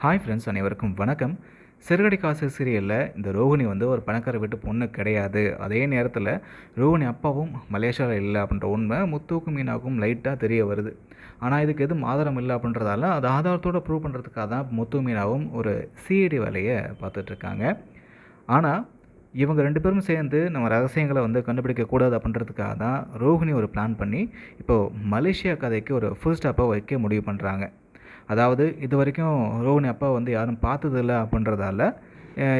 Hi friends அனைவருக்கும் வணக்கம். சிறுகடை காசு சீரியலில் இந்த ரோகிணி வந்து ஒரு பணக்கார வீட்டு பொண்ணு கிடையாது. அதே நேரத்தில் ரோகிணி அப்பாவும் மலேசியாவில் இல்லை அப்படின்ற உண்மை முத்துவுக்கும் மீனாவுக்கும் லைட்டாக தெரிய வருது. ஆனால் இதுக்கு எதுவும் ஆதாரம் இல்லை அப்படின்றதால அது ஆதாரத்தோடு ப்ரூவ் பண்ணுறதுக்காக தான் முத்து மீனாவும் ஒரு சிஐடி வேலையை பார்த்துட்ருக்காங்க ஆனால் இவங்க ரெண்டு பேரும் சேர்ந்து நம்ம ரகசியங்களை வந்து கண்டுபிடிக்கக்கூடாது அப்படின்றதுக்காக தான் ரோஹிணி ஒரு பிளான் பண்ணி இப்போது மலேசியா கதைக்கு ஒரு ஃபுல் ஸ்டாப்பாக வைக்க முடிவு பண்ணுறாங்க அதாவது இது வரைக்கும் ரோஹினி அப்பா வந்து யாரும் பார்த்ததில்ல அப்படின்றதால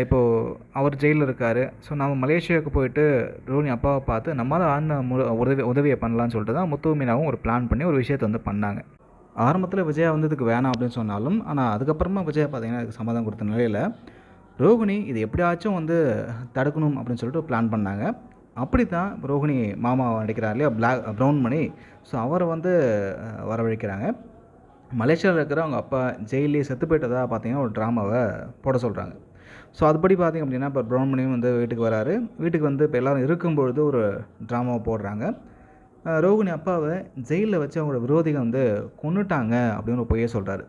இப்போது அவர் ஜெயிலில் இருக்கார். ஸோ நம்ம மலேசியாவுக்கு போயிட்டு ரோஹினி அப்பாவை பார்த்து நம்மளால் ஆன உதவி உதவியை பண்ணலான்னு சொல்லிட்டு தான் முத்து மீனாவும் ஒரு பிளான் பண்ணி ஒரு விஷயத்தை வந்து பண்ணாங்க. ஆரம்பத்தில் விஜயா வந்து இதுக்கு வேணாம் அப்படின்னு சொன்னாலும் ஆனால் அதுக்கப்புறமா விஜயா பார்த்தீங்கன்னா அதுக்கு சம்மதம் கொடுத்த நிலையில் ரோகிணி இது எப்படியாச்சும் வந்து தடுக்கணும் அப்படின்னு சொல்லிட்டு பிளான் பண்ணாங்க. அப்படி தான் ரோகிணி மாமா நடிக்கிறார் இல்லையா பிளாக் ப்ரௌன் மணி ஸோ அவரை வந்து வரவழைக்கிறாங்க. மலேசியாவில் இருக்கிற அவங்க அப்பா ஜெயிலே செத்து போயிட்டதாக பார்த்தீங்கன்னா ஒரு ட்ராமாவை போட சொல்கிறாங்க ஸோ அதுபடி பார்த்திங்க அப்படின்னா இப்போ ப்ரௌன் வந்து வீட்டுக்கு வராரு. வீட்டுக்கு வந்து இப்போ எல்லோரும் இருக்கும்பொழுது ஒரு ட்ராமாவை போடுறாங்க. ரோகிணி அப்பாவை ஜெயிலில் வச்சு அவங்களோட விரோதிகள் வந்து கொன்னுட்டாங்க அப்படின்னு ஒரு பொய்யை சொல்கிறாரு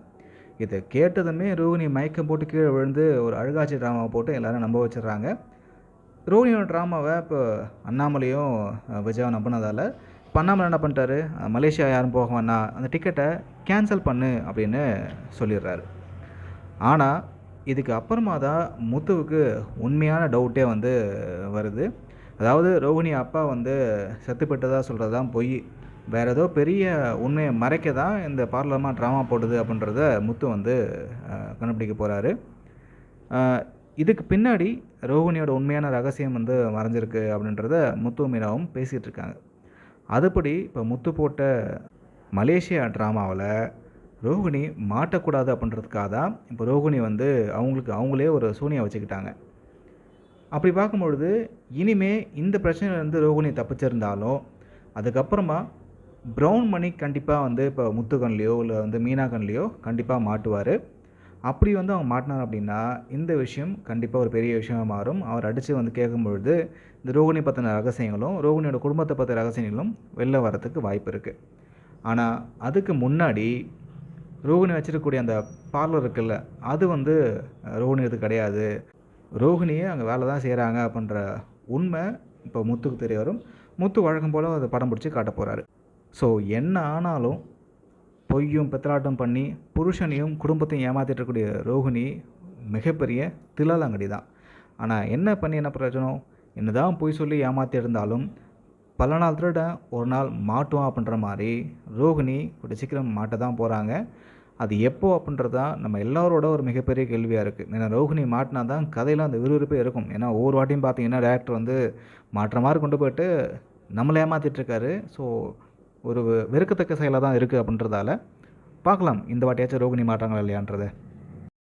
இதை கேட்டதுமே ரோகிணி மயக்கம் போட்டு கீழே விழுந்து ஒரு அழுகாட்சி ட்ராமாவை போட்டு எல்லாரும் நம்ப வச்சிடுறாங்க. ரோகிணியோட ட்ராமாவை இப்போ அண்ணாமலையும் விஜயாவும் நம்பினதால் பண்ணாமல் என்ன பண்ணிட்டாரு? மலேசியா யாரும் போக வேணாம் அந்த டிக்கெட்டை கேன்சல் பண்ணு அப்படின்னு சொல்லிடுறாரு. ஆனால் இதுக்கு அப்புறமா தான் முத்துவுக்கு உண்மையான டவுட்டே வந்து வருது. அதாவது ரோகிணி அப்பா வந்து செத்துப்பட்டதாக சொல்கிறது தான் பொய் வேறு ஏதோ பெரிய உண்மையை மறைக்க தான் இந்த பார்லமாக ட்ராமா போடுது அப்படின்றத முத்து வந்து கண்டுபிடிக்க போகிறாரு இதுக்கு பின்னாடி ரோஹிணியோட உண்மையான ரகசியம் வந்து மறைஞ்சிருக்கு அப்படின்றத முத்து மீனாவும் பேசிகிட்டு இருக்காங்க. அதுபடி இப்போ முத்து போட்ட மலேசியா ட்ராமாவில் ரோகிணி மாட்டக்கூடாது அப்படின்றதுக்காக தான் இப்போ ரோகிணி வந்து அவங்களுக்கு அவங்களே ஒரு சூனியை வச்சுக்கிட்டாங்க. அப்படி பார்க்கும்பொழுது இனிமே இந்த பிரச்சனையிலேருந்து ரோகிணி தப்பிச்சிருந்தாலும் அதுக்கப்புறமா ப்ரௌன் மணி கண்டிப்பாக வந்து இப்போ முத்துகன்லேயோ இல்லை வந்து மீனாகன்லேயோ கண்டிப்பாக மாட்டுவார். அப்படி வந்து அவங்க மாட்டினார் அப்படின்னா இந்த விஷயம் கண்டிப்பாக ஒரு பெரிய விஷயமாக மாறும். அவர் அடித்து வந்து கேட்கும்பொழுது இந்த ரோகிணி பற்றின ரகசியங்களும் ரோகிணியோட குடும்பத்தை பற்றின ரகசியங்களும் வெளில வரத்துக்கு வாய்ப்பு இருக்குது ஆனால் அதுக்கு முன்னாடி ரோகிணி வச்சிருக்கக்கூடிய அந்த பார்லர் இருக்குல்ல அது வந்து ரோகிணி ரோகிணியது கிடையாது. ரோகிணியே அங்கே வேலை தான் செய்கிறாங்க அப்படின்ற உண்மை இப்போ முத்துக்கு தெரிய வரும். முத்து வழக்கம் போல் அதை படம் பிடிச்சி காட்ட போகிறாரு ஸோ என்ன ஆனாலும் பொய்யும் பித்தலாட்டம் பண்ணி புருஷனையும் குடும்பத்தையும் ஏமாற்றிட்டு இருக்கக்கூடிய ரோகிணி மிகப்பெரிய தில்லாலங்கடி தான். ஆனால் என்ன பண்ணி என்ன பிரயோஜனம்? என்னதான் பொய் சொல்லி ஏமாற்றியிருந்தாலும் இருந்தாலும் பல நாள் திருட ஒரு நாள் மாட்டுவான் அப்படின்ற மாதிரி ரோகிணி கொஞ்சம் சீக்கிரம் மாட்ட தான் போகிறாங்க அது எப்போ அப்படின்றதான் நம்ம எல்லாரோட ஒரு மிகப்பெரிய கேள்வியாக இருக்குது ஏன்னா ரோகிணி மாட்டினா தான் கதையில் அந்த விறுவிறுப்பே இருக்கும். ஏன்னா ஒவ்வொரு வாட்டியும் பார்த்தீங்கன்னா டேரக்டர் வந்து மாற்ற மாதிரி கொண்டு போயிட்டு நம்மளை ஏமாற்றிட்டுருக்காரு ஸோ ஒரு வெறுக்கத்தக்க செயலாக தான் இருக்குது அப்படின்றதால பார்க்கலாம். இந்த வாட்டியாச்சும் ரோகிணி மாட்டாங்களா இல்லையான்றதை.